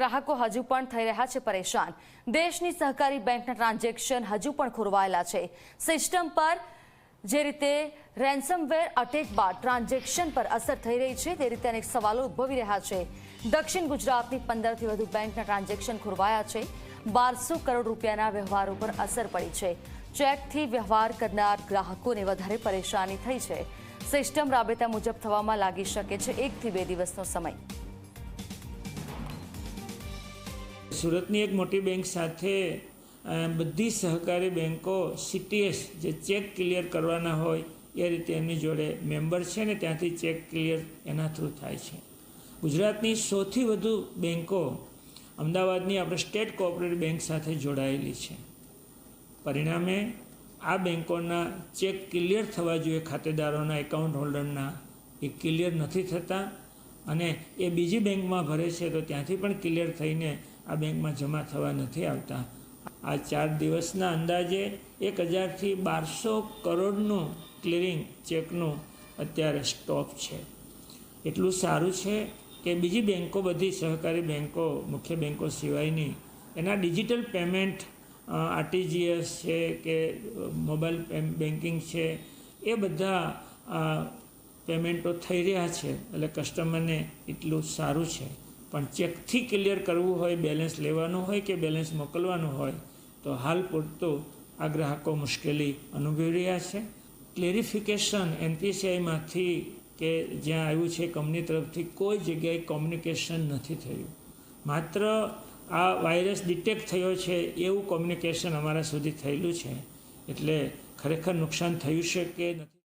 ગ્રાહકો હજુ પણ થઈ રહ્યા છે પરેશાન. દેશની સહકારી બેંકના ટ્રાન્ઝેક્શન હજુ પણ ખોરવાયેલા છે. સિસ્ટમ પર જે રીતે રેન્સમવેર અટેક બાદ ટ્રાન્ઝેક્શન પર અસર થઈ રહી છે, તે રીતે અનેક સવાલો ઉદ્ભવી રહ્યા છે. દક્ષિણ ગુજરાતની પંદરથી વધુ બેંકના ટ્રાન્ઝેક્શન ખોરવાયા છે. બારસો કરોડ રૂપિયાના વ્યવહારો પર અસર પડી છે. ચેકથી વ્યવહાર કરનાર ગ્રાહકોને વધારે પરેશાની થઈ છે. સિસ્ટમ રાબેતા મુજબ થવામાં લાગી શકે છે એકથી બે દિવસનો સમય. સુરતની એક મોટી બેંક સાથે બધી સહકારી બેન્કો સીટીએસ જે ચેક ક્લિયર કરવાના હોય, એ રીતે એમની જોડે મેમ્બર છે ને ત્યાંથી ચેક ક્લિયર એના થ્રુ થાય છે. ગુજરાતની સૌથી વધુ બેન્કો અમદાવાદની આપણે સ્ટેટ કોઓપરેટિવ બેંક સાથે જોડાયેલી છે. પરિણામે આ બેંકોના ચેક ક્લિયર થવા જોઈએ ખાતેદારોના, એકાઉન્ટ હોલ્ડરના, એ ક્લિયર નથી થતા અને એ બીજી બેંકમાં ભરે છે તો ત્યાંથી પણ ક્લિયર થઈને આ બેંકમાં જમા થવા નથી આવતા. આ ચાર દિવસના અંદાજે એક હજારથી બારસો કરોડનું ક્લિયરિંગ ચેકનું અત્યારે સ્ટોપ છે. એટલું સારું છે કે બીજી બેંકો, બધી સહકારી બેન્કો મુખ્ય બેંકો સિવાયની, એના ડિજિટલ પેમેન્ટ આરટીજીએસ છે કે મોબાઈલ બેન્કિંગ છે, એ બધા પેમેન્ટો થઈ રહ્યા છે. એટલે કસ્ટમરને એટલું સારું છે. પણ ચેકથી ક્લિયર કરવું હોય બેલેન્સ લેવાનું હોય કે બેલેન્સ મોકલવાનું હોય, તો હાલ પૂરતું આ ગ્રાહકો મુશ્કેલી અનુભવી રહ્યા છે. ક્લેરિફિકેશન એનપીસીઆઈમાંથી કે જ્યાં આવ્યું છે કંપની તરફથી કોઈ જગ્યાએ કોમ્યુનિકેશન નથી થયું. માત્ર આ વાયરસ ડિટેક્ટ થયો છે એવું કોમ્યુનિકેશન અમારા સુધી થયેલું છે. એટલે ખરેખર નુકસાન થયું છે કે નથી?